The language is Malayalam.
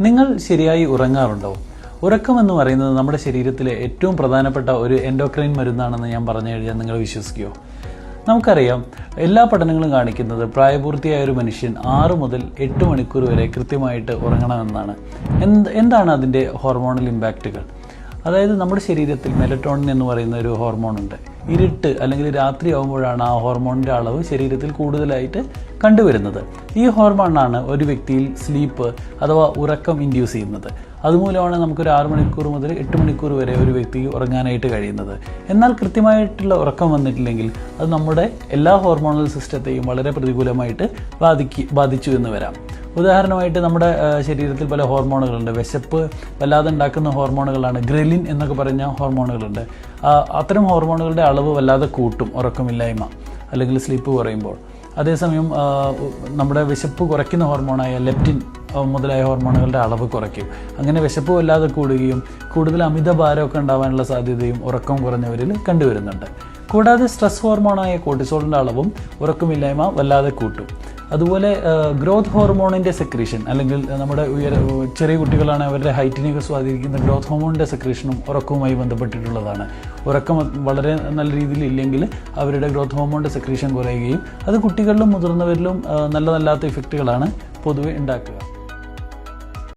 നിങ്ങൾ ശരിയായി ഉറങ്ങാറുണ്ടോ? ഉറക്കം എന്ന് പറയുന്നത് നമ്മുടെ ശരീരത്തിലെ ഏറ്റവും പ്രധാനപ്പെട്ട ഒരു എൻഡോക്രൈൻ മരുന്നാണെന്ന് ഞാൻ പറഞ്ഞു കഴിഞ്ഞാൽ നിങ്ങൾ വിശ്വസിക്കുമോ നമുക്കറിയാം എല്ലാ പഠനങ്ങളും കാണിക്കുന്നത് പ്രായപൂർത്തിയായ ഒരു മനുഷ്യൻ ആറ് മുതൽ എട്ട് മണിക്കൂർ വരെ കൃത്യമായിട്ട് ഉറങ്ങണമെന്നാണ്. എന്ത് എന്താണ് അതിന്റെ ഹോർമോണൽ ഇമ്പാക്റ്റുകൾ? അതായത് നമ്മുടെ ശരീരത്തിൽ മെലറ്റോണിൻ എന്ന് പറയുന്ന ഒരു ഹോർമോൺ ഉണ്ട് ഇരുട്ട് അല്ലെങ്കിൽ രാത്രി ആകുമ്പോഴാണ് ആ ഹോർമോണിന്റെ അളവ് ശരീരത്തിൽ കൂടുതലായിട്ട് കണ്ടുവരുന്നത്. ഈ ഹോർമോണാണ് ഒരു വ്യക്തിയിൽ സ്ലീപ്പ് അഥവാ ഉറക്കം ഇൻഡ്യൂസ് ചെയ്യുന്നത്. അതുമൂലമാണ് നമുക്കൊരു ആറ് മണിക്കൂർ മുതൽ എട്ട് മണിക്കൂർ വരെ ഒരു വ്യക്തി ഉറങ്ങാനായിട്ട് കഴിയുന്നത്. എന്നാൽ കൃത്യമായിട്ടുള്ള ഉറക്കം വന്നിട്ടില്ലെങ്കിൽ അത് നമ്മുടെ എല്ലാ ഹോർമോണൽ സിസ്റ്റത്തെയും വളരെ പ്രതികൂലമായിട്ട് ബാധിക്ക് ബാധിച്ചു എന്ന് വരാം. ഉദാഹരണമായിട്ട് നമ്മുടെ ശരീരത്തിൽ പല ഹോർമോണുകളുണ്ട്. വിശപ്പ് വല്ലാതെ ഉണ്ടാക്കുന്ന ഹോർമോണുകളാണ്. ഗ്രെലിൻ എന്നൊക്കെ പറഞ്ഞ ഹോർമോണുകളുണ്ട്. അത്തരം ഹോർമോണുകളുടെ അളവ് വല്ലാതെ കൂട്ടും ഉറക്കമില്ലായ്മ അല്ലെങ്കിൽ സ്ലീപ്പ് കുറയുമ്പോൾ. അതേസമയം നമ്മുടെ വിശപ്പ് കുറയ്ക്കുന്ന ഹോർമോണായ ലെപ്റ്റിൻ മുതലായ ഹോർമോണുകളുടെ അളവ് കുറയ്ക്കും. അങ്ങനെ വിശപ്പ് വല്ലാതെ കൂടുകയും കൂടുതൽ അമിത ഭാരമൊക്കെ ഉണ്ടാവാനുള്ള സാധ്യതയും ഉറക്കം കുറഞ്ഞവരിൽ കണ്ടുവരുന്നുണ്ട്. കൂടാതെ സ്ട്രെസ് ഹോർമോണായ കോർട്ടിസോളിന്റെ അളവും ഉറക്കമില്ലായ്മ വല്ലാതെ കൂട്ടും. അതുപോലെ ഗ്രോത്ത് ഹോർമോണിന്റെ സെക്രീഷൻ അല്ലെങ്കിൽ നമ്മുടെ ഉയര ചെറിയ കുട്ടികളാണ് അവരുടെ ഹൈറ്റിനെയൊക്കെ സ്വാധീനിക്കുന്ന ഗ്രോത്ത് ഹോർമോണിന്റെ സെക്രീഷനും ഉറക്കവുമായി ബന്ധപ്പെട്ടിട്ടുള്ളതാണ്. ഉറക്കം വളരെ നല്ല രീതിയിൽ ഇല്ലെങ്കിൽ അവരുടെ ഗ്രോത്ത് ഹോർമോണിന്റെ സെക്രീഷൻ കുറയുകയും അത് കുട്ടികളിലും മുതിർന്നവരിലും നല്ലതല്ലാത്ത ഇഫക്റ്റുകളാണ് പൊതുവെ ഉണ്ടാക്കുക.